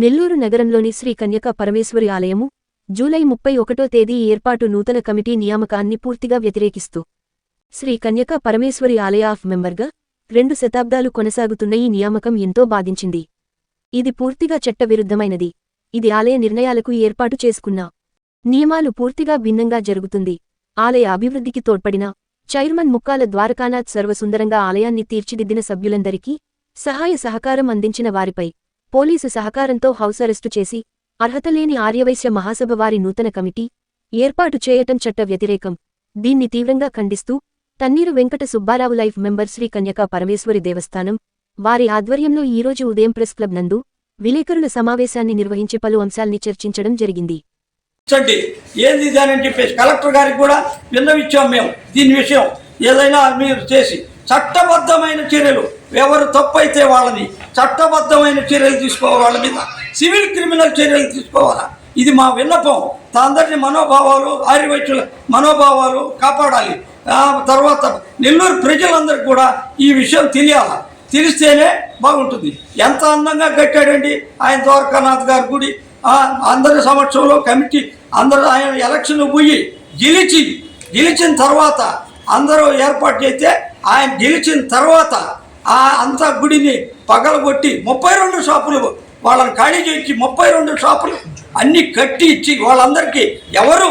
నెల్లూరు నగరంలోని శ్రీ కన్యక పరమేశ్వరి ఆలయము జూలై ముప్పై ఒకటో తేదీ ఏర్పాటు నూతన కమిటీ నియామకాన్ని పూర్తిగా వ్యతిరేకిస్తూ. శ్రీ కన్యక పరమేశ్వరి ఆలయ ఆఫ్ మెంబర్గా రెండు శతాబ్దాలు కొనసాగుతున్న ఈ నియామకం ఎంతో బాధించింది. ఇది పూర్తిగా చట్టవిరుద్ధమైనది. ఇది ఆలయ నిర్ణయాలకు ఏర్పాటు చేసుకున్న నియమాలు పూర్తిగా భిన్నంగా జరుగుతుంది. ఆలయ అభివృద్ధికి తోడ్పడిన చైర్మన్ ముక్కాల ద్వారకానాథ్ సర్వసుందరంగా ఆలయాన్ని తీర్చిదిద్దిన సభ్యులందరికీ సహాయ సహకారం అందించిన వారిపై పోలీసు సహకారంతో హౌస్ అరెస్టు చేసి అర్హతలేని ఆర్యవైశ్య మహాసభ వారి నూతన కమిటీ ఏర్పాటు చేయటం చట్ట వ్యతిరేకం. దీన్ని తీవ్రంగా ఖండిస్తూ తన్నీరు వెంకట సుబ్బారావు లైఫ్ మెంబర్ శ్రీ కన్యకా పరమేశ్వరి దేవస్థానం వారి ఆధ్వర్యంలో ఈరోజు ఉదయం ప్రెస్ క్లబ్ నందు విలేకరుల సమావేశాన్ని నిర్వహించి పలు అంశాల్ని చర్చించడం జరిగింది. ఏంది చెప్పేసి కలెక్టర్ గారికి కూడా విన్నవిచ్చాం మేము. దీని విషయం ఏదైనా మీరు చేసి చట్టబద్ధమైన చర్యలు. ఎవరు తప్పైతే వాళ్ళని చట్టబద్ధమైన చర్యలు తీసుకోవాలి వాళ్ళ మీద. సివిల్ క్రిమినల్ చర్యలు తీసుకోవాలా? ఇది మా విన్నపం. అందరిని మనోభావాలు ఆర్యవైద్యుల మనోభావాలు కాపాడాలి. తర్వాత నెల్లూరు ప్రజలందరికీ కూడా ఈ విషయం తెలియాలా? తెలిస్తేనే బాగుంటుంది. ఎంత అందంగా కట్టాడండి ఆయన ద్వారకానాథ్ గారి గుడి. అందరి సమక్షంలో కమిటీ అందరూ ఆయన ఎలక్షన్ పోయి గెలిచి గెలిచిన తర్వాత అందరూ ఏర్పాటు చేస్తే ఆయన గెలిచిన తర్వాత ఆ అంత గుడిని పగలగొట్టి ముప్పై రెండు షాపులు వాళ్ళని ఖాళీ చేయించి ముప్పై రెండు షాపులు అన్నీ కట్టి ఇచ్చి వాళ్ళందరికీ ఎవరు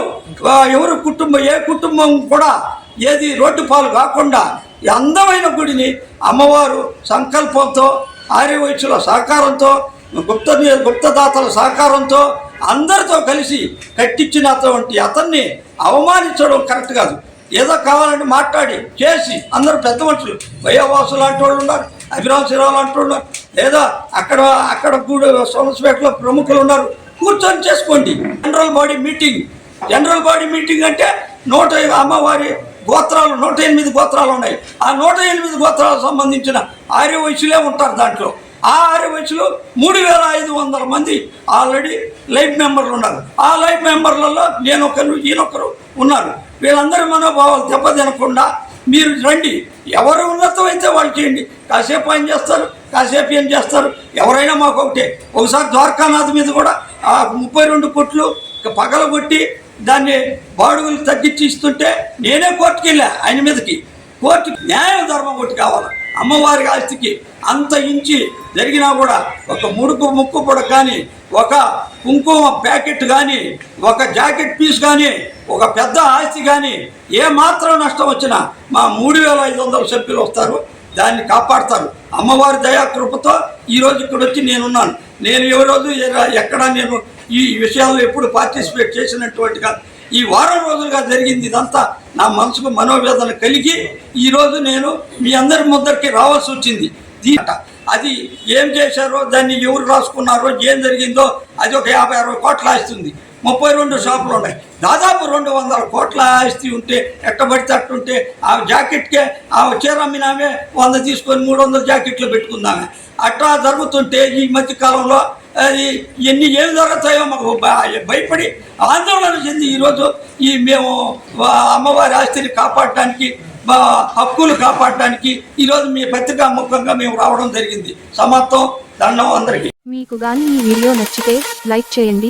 ఎవరు కుటుంబం ఏ కుటుంబం కూడా ఏది రోడ్డు పాలు కాకుండా ఈ అందమైన గుడిని అమ్మవారు సంకల్పంతో ఆర్యవైశ్యుల సహకారంతో గుప్త గుప్తదాతల సహకారంతో అందరితో కలిసి కట్టించినటువంటి అతన్ని అవమానించడం కరెక్ట్ కాదు. ఏదో కావాలంటే మాట్లాడి చేసి. అందరూ పెద్ద మనుషులు. వయోవాసు లాంటి వాళ్ళు ఉన్నారు అభిరామ్ శిరావు లాంటి వాళ్ళు ఉన్నారు. లేదా అక్కడ అక్కడ కూడా సోమస్పేటలో ప్రముఖులు ఉన్నారు. కూర్చొని చేసుకోండి. General body meeting. General body meeting అంటే నూట అమ్మవారి గోత్రాలు నూట ఎనిమిది గోత్రాలు ఉన్నాయి. ఆ నూట ఎనిమిది గోత్రాలకు సంబంధించిన ఆర్యవైశ్యులే ఉంటారు దాంట్లో. ఆ ఆర్యవైశ్యులు మూడు వేల ఐదు వందల మంది ఆల్రెడీ లైఫ్ మెంబర్లు ఉన్నారు. ఆ లైఫ్ మెంబర్లలో నేనొకరు ఈయనొకరు ఉన్నారు. వీళ్ళందరి మనోభావాలు దెబ్బతినకుండా మీరు రండి. ఎవరు ఉన్నతం అయితే వాళ్ళు చేయండి. కాసేపు ఆయన చేస్తారు కాసేపు ఏం చేస్తారు? ఎవరైనా మాకు ఒకటే. ఒకసారి ద్వారకానాథ్ మీద కూడా ఆ ముప్పై రెండు కోట్లు పగలగొట్టి దాన్ని బాడుగులు తగ్గించి ఇస్తుంటే నేనే కోర్టుకి వెళ్ళా ఆయన మీదకి. కోర్టు న్యాయ ధర్మం ఒకటి కావాలి. అమ్మవారి ఆస్తికి అంత ఇంచి జరిగినా కూడా ఒక ముడుకు ముక్కు పొడ కానీ ఒక కుంకుమ ప్యాకెట్ కానీ ఒక జాకెట్ పీస్ కానీ ఒక పెద్ద ఆస్తి కానీ ఏ మాత్రం నష్టం వచ్చినా మా మూడు వేల ఐదు వందల సభ్యులు వస్తారు దాన్ని కాపాడతారు. అమ్మవారి దయా కృపతో ఈరోజు ఇక్కడ వచ్చి నేనున్నాను. నేను ఏ రోజు ఎక్కడ నేను ఈ విషయాల్లో ఎప్పుడు పార్టిసిపేట్ చేసినటువంటి కాదు ఈ వారం రోజులుగా జరిగింది ఇదంతా నా మనసుకు మనోవేదన కలిగి ఈరోజు నేను మీ అందరి ముందరికి రావాల్సి వచ్చింది. దీంట అది ఏం చేశారో దాన్ని ఎవరు రాసుకున్నారో ఏం జరిగిందో అది ఒక యాభై అరవై కోట్లు ఆస్తుంది ముప్పై రెండు షాపులు ఉన్నాయి. దాదాపు రెండు వందల కోట్ల ఆస్తి ఉంటే ఎట్టబడితే అట్టుంటే ఆ జాకెట్కే ఆ చీర అమ్మినామే వంద తీసుకొని మూడు వందల జాకెట్లు పెట్టుకుందామే. అట్లా జరుగుతుంటే ఈ మధ్య కాలంలో అది ఎన్ని ఏం జరుగుతాయో మాకు భయపడి ఆందోళన చెంది ఈరోజు ఈ మేము అమ్మవారి ఆస్తిని కాపాడటానికి మా హక్కులు కాపాడటానికి ఈరోజు మీ పత్రికా ముఖంగా మేము రావడం జరిగింది. సమత్వం దండం అందరికీ. మీకు గాని ఈ వీడియో నచ్చితే లైక్ చేయండి